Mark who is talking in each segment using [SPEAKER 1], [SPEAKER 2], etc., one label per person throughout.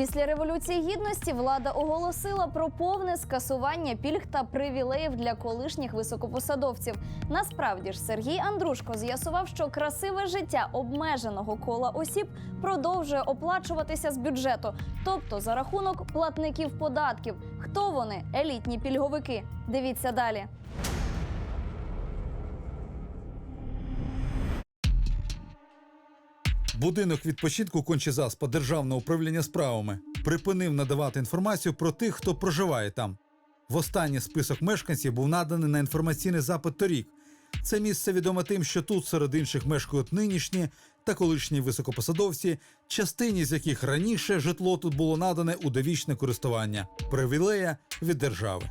[SPEAKER 1] Після революції гідності влада оголосила про повне скасування пільг та привілеїв для колишніх високопосадовців. Насправді ж Сергій Андрушко з'ясував, що красиве життя обмеженого кола осіб продовжує оплачуватися з бюджету, тобто за рахунок платників податків. Хто вони? Елітні пільговики. Дивіться далі.
[SPEAKER 2] Будинок відпочинку Кончезаспа Державного управління справами припинив надавати інформацію про тих, хто проживає там. Востаннє список мешканців був наданий на інформаційний запит торік. Це місце відоме тим, що тут серед інших мешкають нинішні та колишні високопосадовці, частині з яких раніше житло тут було надане у довічне користування привілея від держави.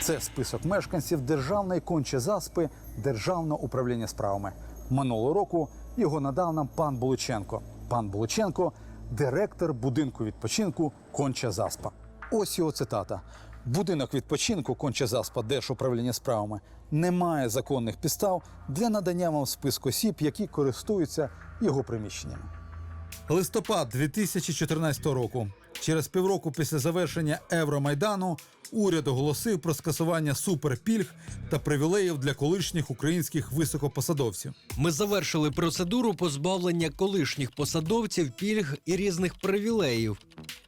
[SPEAKER 2] Це список мешканців державної кончезаспи Державного управління справами. Минулого року його надав нам пан Булученко. Пан Булученко директор будинку відпочинку Конча Заспа. Ось його цитата. Будинок відпочинку Кончезаспа Держуправління справами не має законних підстав для надання вам списку осіб, які користуються його приміщеннями. Листопад 2014 року. Через півроку після завершення Евромайдану уряд оголосив про скасування суперпільг та привілеїв для колишніх українських високопосадовців.
[SPEAKER 3] Ми завершили процедуру позбавлення колишніх посадовців пільг і різних привілеїв.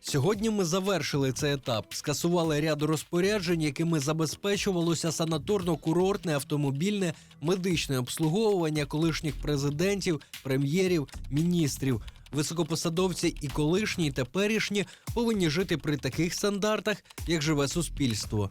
[SPEAKER 3] Сьогодні ми завершили цей етап, скасували ряд розпоряджень, якими забезпечувалося санаторно-курортне, автомобільне, медичне обслуговування колишніх президентів, прем'єрів, міністрів. Високопосадовці і колишні, і теперішні повинні жити при таких стандартах, як живе суспільство.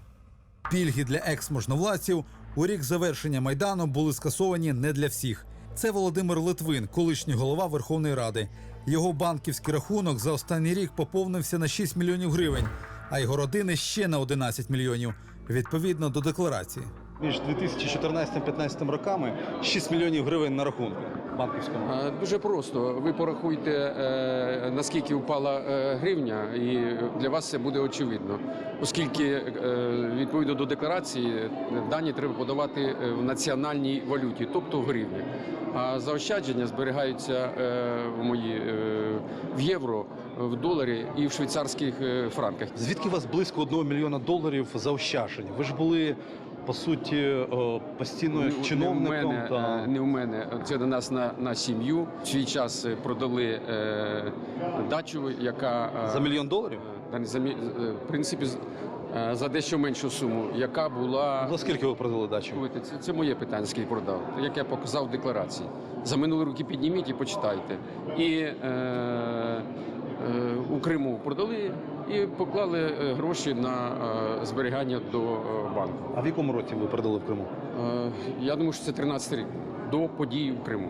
[SPEAKER 2] Пільги для екс-можновладців у рік завершення майдану були скасовані не для всіх. Це Володимир Литвин, колишній голова Верховної Ради. Його банківський рахунок за останній рік поповнився на 6 мільйонів гривень, а його родини ще на 11 мільйонів відповідно до декларації.
[SPEAKER 4] Між 2014-2015 роками 6 мільйонів гривень на рахунку банківському.
[SPEAKER 5] Дуже просто. Ви порахуйте, е, наскільки впала е, гривня, і для вас це буде очевидно. Оскільки е, відповідно до декларації дані треба подавати в національній валюті, тобто в гривні. А заощадження зберігаються в мої в євро, в доларі і в швейцарських франках.
[SPEAKER 4] Звідки у вас близько 1 мільйона доларів заощадження? Ви ж були по суті постійно
[SPEAKER 5] Не-
[SPEAKER 4] чиновником.
[SPEAKER 5] Не в мене,
[SPEAKER 4] та...
[SPEAKER 5] е, не в мене. Це до нас на, на сім'ю. В свій час е, продали е, дачу, яка е,
[SPEAKER 4] За мільйон доларів?
[SPEAKER 5] Та не за е, в принципі е, за дещо меншу суму, яка була.
[SPEAKER 4] За скільки ви продали дачу?
[SPEAKER 5] Це, це моє питання, скільки продав. Як я показав в декларації. За минулі роки підніміть і почитайте. І е, е, у Криму продали і поклали е, гроші на е, зберігання до е, банку.
[SPEAKER 4] А в якому році ви продали в Криму?
[SPEAKER 5] Е, я думаю, що це 13 рік до подій у Криму.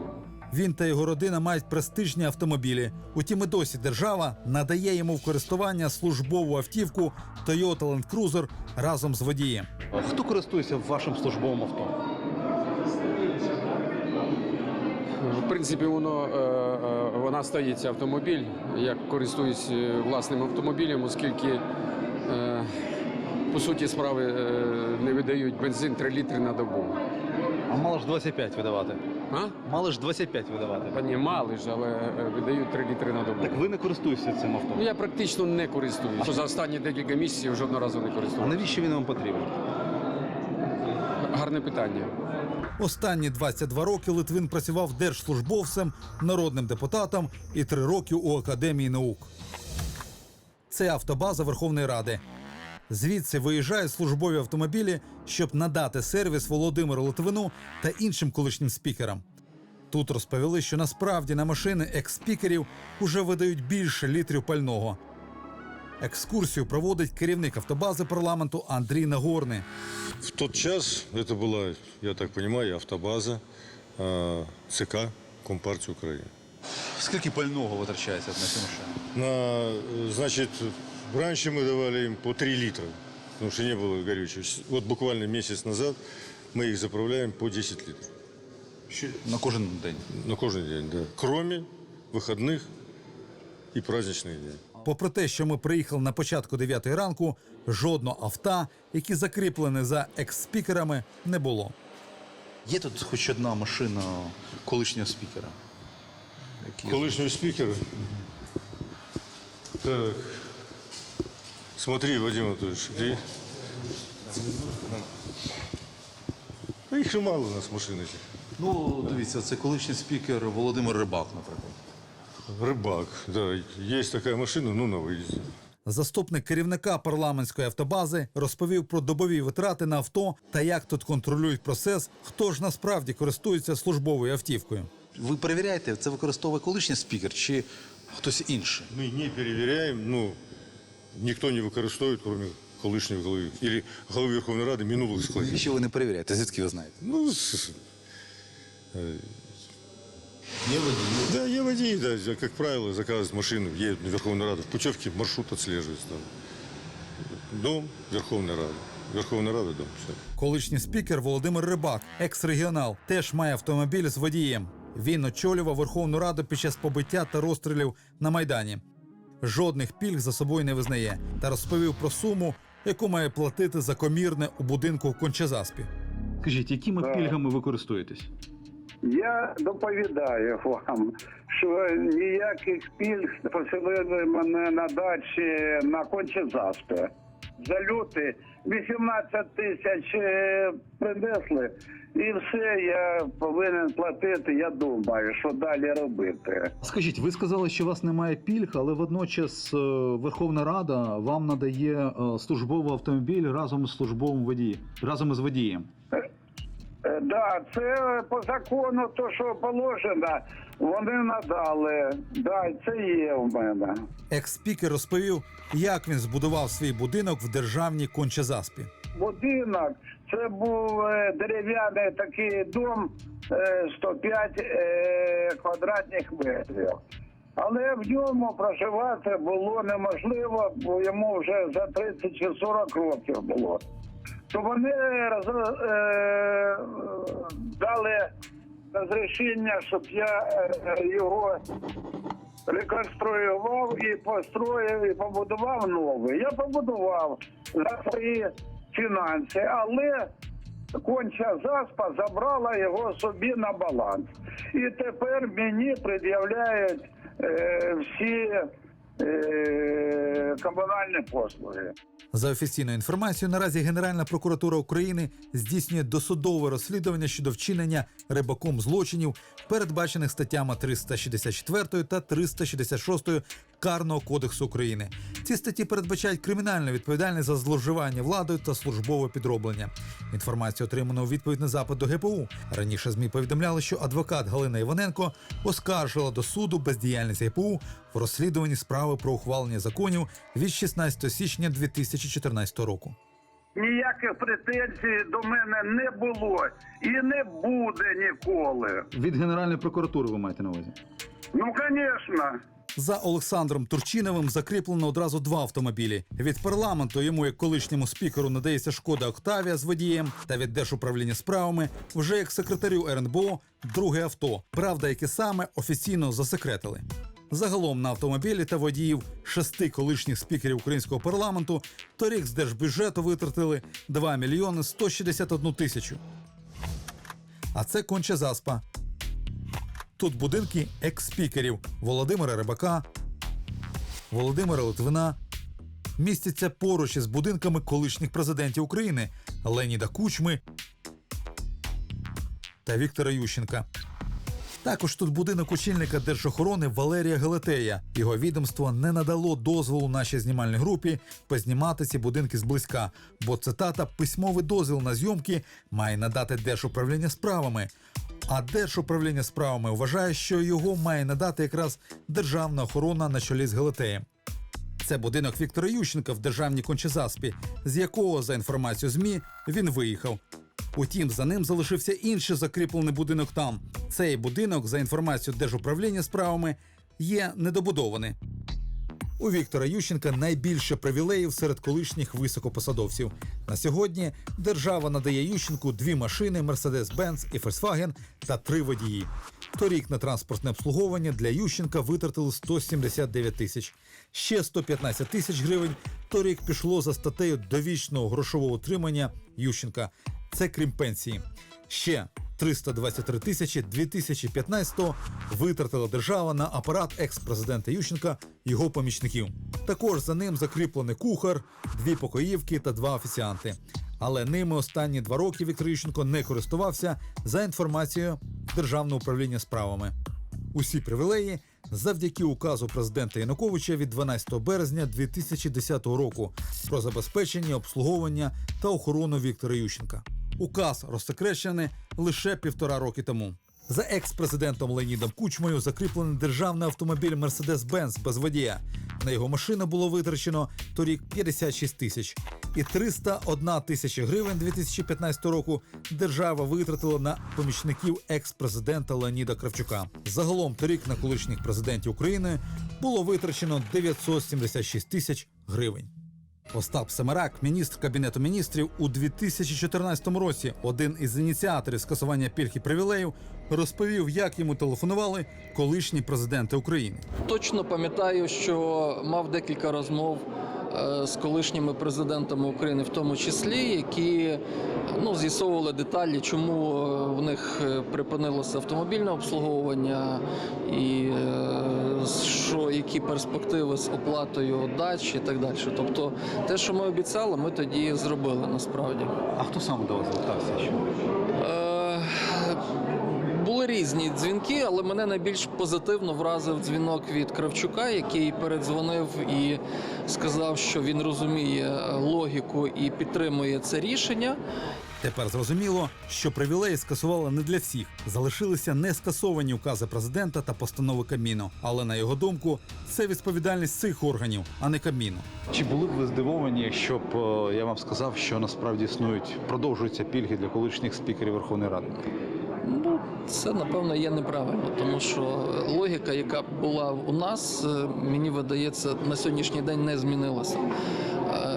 [SPEAKER 2] Він та його родина мають престижні автомобілі. Утім, і досі держава надає йому в користування службову автівку Toyota Land Cruiser разом з водієм.
[SPEAKER 4] Хто користується вашим службовим авто?
[SPEAKER 5] В принципі, воно е, е, вона стається автомобіль. Я користуюсь е, власним автомобілем, оскільки по суті справи не видають бензин 3 літри на добу.
[SPEAKER 4] А мало ж 25 видавати.
[SPEAKER 5] А?
[SPEAKER 4] Мало ж 25 видавати.
[SPEAKER 5] Та ні, мали ж, але видають 3 літри на добу.
[SPEAKER 4] Так ви не користуєтеся цим авто.
[SPEAKER 5] Ну я практично не користуюсь. За останні декілька місяців жодного разу не
[SPEAKER 4] А навіщо він вам потрібен?
[SPEAKER 5] Гарне питання.
[SPEAKER 2] Останні 22 роки Литвин працював держслужбовцем, народним депутатом і 3 роки у Академії наук. Це автобаза Верховної Ради. Звідси виїжджають службові автомобілі, щоб надати сервіс Володимиру Литвину та іншим колишнім спікерам. Тут розповіли, що насправді на машини екс-спікерів уже видають більше літрів пального. Екскурсію проводить керівник автобази парламенту Андрій Нагорний.
[SPEAKER 6] В тот час это была, я так понимаю, автобаза э, ЦК Компартии Украины.
[SPEAKER 4] Скільки пального витрачається на цю машину?
[SPEAKER 6] На, э, значит, раньше мы давали им по 3 литра, потому что не было горючего. С- Вот буквально месяц назад мы их заправляем по 10 литров.
[SPEAKER 4] На кожен день.
[SPEAKER 6] На каждый день, да. Кроме выходных и праздничных дней.
[SPEAKER 2] Попри те, що ми приїхали на початку 9 ранку, жодного авто, які закріплені за екс-спікерами, не було.
[SPEAKER 7] Є тут хоч одна машина колишнього спікера. який-
[SPEAKER 6] Колышный спикер. Так, Смотри, Вадим Анатольевич, где... Ну, их же мало у нас машин этих.
[SPEAKER 7] Ну, дивіться, це колишній спікер Володимир Рибак, наприклад.
[SPEAKER 6] Рыбак, да, есть такая машина, ну, на выезде.
[SPEAKER 2] Заступник керівника парламентської автобази розповів про добові витрати на авто та як тут контролюють процес, хто ж насправді користується службовою автівкою.
[SPEAKER 7] Ви перевіряєте, це використовує колишній спікер чи хтось інший?
[SPEAKER 6] Мы не переверяем, ну, никто не використовует, кроме колишнього голови, или голови Верховної Ради минулих складів.
[SPEAKER 7] Що ви не перевіряєте? Звідки ви знаєте?
[SPEAKER 6] Ну, с- э,
[SPEAKER 7] Є водій.
[SPEAKER 6] да, я водій, да, как правило, заказывают машину, едет в Верховную Раду, в путевке маршрут отслеживается там. Дом, Верховная Рада. Верховная Рада, дом, все.
[SPEAKER 2] Колишній спікер Володимир Рибак, екс-регіонал, теж має автомобіль з водієм. Він очолював Верховну Раду під час побиття та розстрілів на Майдані. Жодних пільг за собою не визнає та розповів про суму, яку має платити за комірне у будинку в Кончазаспі.
[SPEAKER 8] Скажіть, якими пільгами ви користуєтесь?
[SPEAKER 9] Я доповідаю вам, що ніяких пільг поселили мене на дачі на конче заспи. За люти 18 тисяч е, принесли, і все я повинен платити. Я думаю, що далі робити.
[SPEAKER 8] Скажіть, ви сказали, що у вас немає пільг, але водночас е, Верховна Рада вам надає е, службовий автомобіль разом з службовим водієм, разом із водієм.
[SPEAKER 9] Е, Да, це по закону, то що положено, вони надали. Да, це є в мене.
[SPEAKER 2] Екс-спікер розповів, як він збудував свій будинок в державній Кончазаспі.
[SPEAKER 9] будинок. Це був е, дерев'яний такий дом е, 105 е, квадратних метрів. Але в ньому проживати було неможливо, бо йому вже за 30 чи 40 років було. То вони роз- е, дали розрішення, щоб я е, його реконструював і построїв, і побудував новий. Я побудував за свої фінанси, але конча заспа забрала його собі на баланс. І тепер мені пред'являють е, всі комунальні послуги.
[SPEAKER 2] За офіційною інформацією, наразі Генеральна прокуратура України здійснює досудове розслідування щодо вчинення рибаком злочинів, передбачених статтями 364 та 366 Карного кодексу України. Ці статті передбачають кримінальну відповідальність за зловживання владою та службове підроблення. Інформацію отримано у відповідь на запит до ГПУ. Раніше змі повідомляли, що адвокат Галина Іваненко оскаржила до суду бездіяльність ГПУ в розслідуванні справи про ухвалення законів від 16 січня 2014 року.
[SPEAKER 9] Ніяких претензій до мене не було і не буде ніколи.
[SPEAKER 8] Від Генеральної прокуратури ви маєте на увазі?
[SPEAKER 9] Ну, звісно.
[SPEAKER 2] За Олександром Турчиновим закріплено одразу два автомобілі. Від парламенту йому, як колишньому спікеру, надається шкода Октавія з водієм, та від держуправління справами вже як секретарю РНБО друге авто. Правда, яке саме офіційно засекретили. Загалом на автомобілі та водіїв шести колишніх спікерів українського парламенту торік з держбюджету витратили 2 мільйони 161 тисячу. А це конче заспа. Тут будинки екс-спікерів Володимира Рибака, Володимира Литвина містяться поруч із будинками колишніх президентів України Леніда Кучми та Віктора Ющенка. Також тут будинок очільника держохорони Валерія Гелетея. Його відомство не надало дозволу нашій знімальній групі познімати ці будинки зблизька, бо цитата письмовий дозвіл на зйомки має надати Держуправління справами. А Держуправління справами вважає, що його має надати якраз державна охорона на чолі з Гелетеєм. Це будинок Віктора Ющенка в державній Кончезаспі, з якого, за інформацією ЗМІ, він виїхав. Утім, за ним залишився інший закріплений будинок там. Цей будинок, за інформацією Держуправління справами, є недобудований. У Віктора Ющенка найбільше привілеїв серед колишніх високопосадовців. На сьогодні держава надає Ющенку дві машини Mercedes-Benz і Volkswagen та три водії. Торік на транспортне обслуговування для Ющенка витратили 179 тисяч. Ще 115 тисяч гривень торік пішло за статтею довічного грошового утримання Ющенка. Це крім пенсії. Ще 323 тисячі 2015-го витратила держава на апарат екс-президента Ющенка, його помічників. Також за ним закріплений кухар, дві покоївки та два офіціанти. Але ними останні два роки Віктор Ющенко не користувався за інформацією Державного управління справами. Усі привілеї завдяки указу президента Януковича від 12 березня 2010 року про забезпечення, обслуговування та охорону Віктора Ющенка. Указ розсекречений лише півтора роки тому. За екс-президентом Леонідом Кучмою закріплений державний автомобіль Mercedes-Benz без водія. На його машину було витрачено торік 56 тисяч. І 301 тисяча гривень 2015 року держава витратила на помічників екс-президента Леоніда Кравчука. Загалом торік на колишніх президентів України було витрачено 976 тисяч гривень. Остап Семерак, міністр кабінету міністрів, у 2014 році один із ініціаторів скасування пільг і привілеїв розповів, як йому телефонували колишні президенти України.
[SPEAKER 10] Точно пам'ятаю, що мав декілька розмов з колишніми президентами України, в тому числі, які ну, з'ясовували деталі, чому е, в них е, припинилося автомобільне обслуговування, і е, що які перспективи з оплатою дач і так далі. Тобто, те, що ми обіцяли, ми тоді зробили насправді.
[SPEAKER 8] А хто саме до вас звертався?
[SPEAKER 10] Е, Були різні дзвінки, але мене найбільш позитивно вразив дзвінок від Кравчука, який передзвонив і сказав, що він розуміє логіку і підтримує це рішення.
[SPEAKER 2] Тепер зрозуміло, що привілеї скасували не для всіх. Залишилися не скасовані укази президента та постанови Кабміну. Але на його думку, це відповідальність цих органів, а не Кабміну.
[SPEAKER 8] Чи були б ви здивовані, якщо б е, я вам сказав, що насправді існують, продовжуються пільги для колишніх спікерів Верховної Ради?
[SPEAKER 10] Ну, це напевно є неправильно, тому що логіка, яка була у нас, е, мені видається, на сьогоднішній день не змінилася.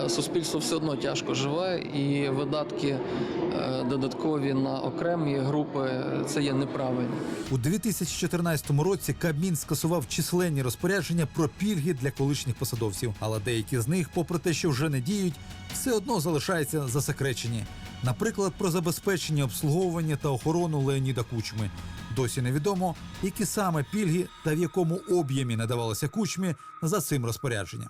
[SPEAKER 10] Е, Суспільство все одно тяжко живе, і видатки е, додаткові на окремі групи це є неправильно.
[SPEAKER 2] У 2014 році Кабмін скасував численні розпорядження про пільги для колишніх посадовців, але деякі з них, попри те, що вже не діють, все одно залишаються засекречені. Наприклад, про забезпечення обслуговування та охорону Леоніда Кучми. Досі невідомо, які саме пільги та в якому об'ємі надавалися кучмі за цим розпорядженням.